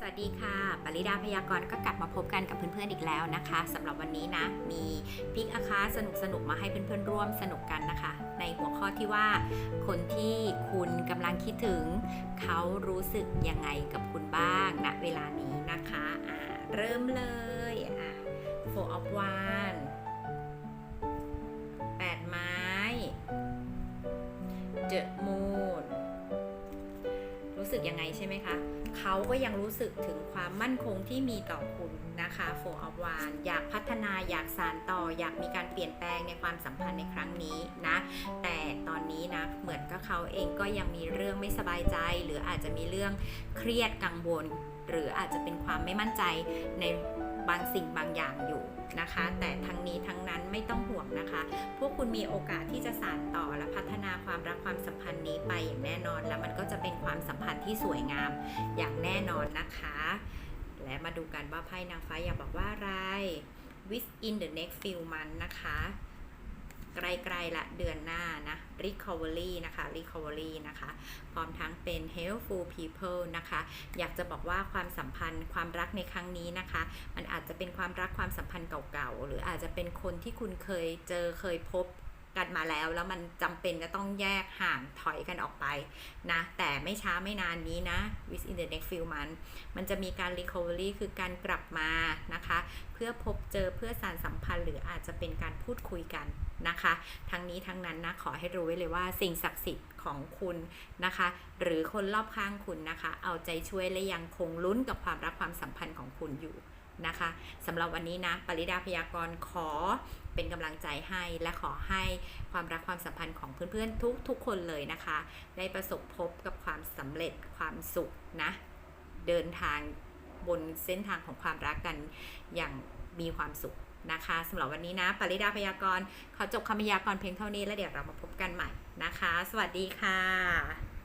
สวัสดีค่ะ ปริดาพยากรณ์ก็กลับมาพบกันกับเพื่อนๆอีกแล้วนะคะสำหรับวันนี้นะ มีพิกอาคาสนุกสนุกๆมาให้เพื่อนๆร่วมสนุกกันนะคะ ในหัวข้อที่ว่า คนที่คุณกำลังคิดถึง เขารู้สึกยังไงกับคุณบ้างณเวลานี้นะคะอ่าเริ่มเลยอ่า four of one แปดไม้ the moon สึกยังไงใช่ไหมคะ เขาก็ยังรู้สึกถึงความมั่นคงที่มีต่อคุณนะคะโฟอ f วานอยากพัฒนาอยากสานต่อ อยากมีการเปลี่ยนแปลงในความสัมพันธ์ในครั้งนี้นะ แต่ตอนนี้นะเหมือนกับเขาเองก็ยังมีเรื่องไม่สบายใจ หรืออาจจะมีเรื่องเครียดกังวล หรืออาจจะเป็นความไม่มั่นใจในบางสิ่งบางอย่างอยู่นะคะ แต่ทั้งนี้ทั้งนั้นไม่ต้องห่วงนะคะ พวกคุณมีโอกาสที่จะสานต่อ ความรักความสัมพันธ์นี้ไปอย่างแน่นอน แล้วมันก็จะเป็นความสัมพันธ์ที่สวยงามอย่างแน่นอนนะคะ และมาดูกันว่าไพ่นางฟ้าอยากบอกว่าอะไร within the next few months นะคะ ไกลๆละเดือนหน้านะ recovery นะคะ recovery นะคะ พร้อมทั้งเป็น helpful people นะคะ อยากจะบอกว่าความสัมพันธ์ความรักในครั้งนี้นะคะ มันอาจจะเป็นความรักความสัมพันธ์เก่าๆ หรืออาจจะเป็นคนที่คุณเคยเจอเคยพบ กันมาแล้ว แล้วมันจำเป็นจะต้องแยกห่างถอยกันออกไปนะ แต่ไม่ช้าไม่นานนี้นะ within the next few months มันจะมีการ recovery คือการกลับมานะคะ เพื่อพบเจอเพื่อสารสัมพันธ์ หรืออาจจะเป็นการพูดคุยกันนะคะ ทั้งนี้ทั้งนั้นนะ ขอให้รู้ไว้เลยว่าสิ่งศักดิ์สิทธิ์ของคุณนะคะ หรือคนรอบข้างคุณนะคะ เอาใจช่วยและยังคงลุ้นกับความรักความสัมพันธ์ของคุณอยู่ นะคะสำหรับวันนี้นะปริดาพยากรณ์ขอเป็นกำลังใจให้และขอให้ความรักความสัมพันธ์ของเพื่อนๆทุกทุกคนเลยนะคะ ได้ประสบพบกับความสำเร็จความสุขนะ เดินทางบนเส้นทางของความรักกันอย่างมีความสุขนะคะสำหรับวันนี้นะปริดาพยากรณ์ขอจบคำพยากรณ์เพียงเท่านี้แล้วเดี๋ยวเรามาพบกันใหม่นะคะ สวัสดีค่ะ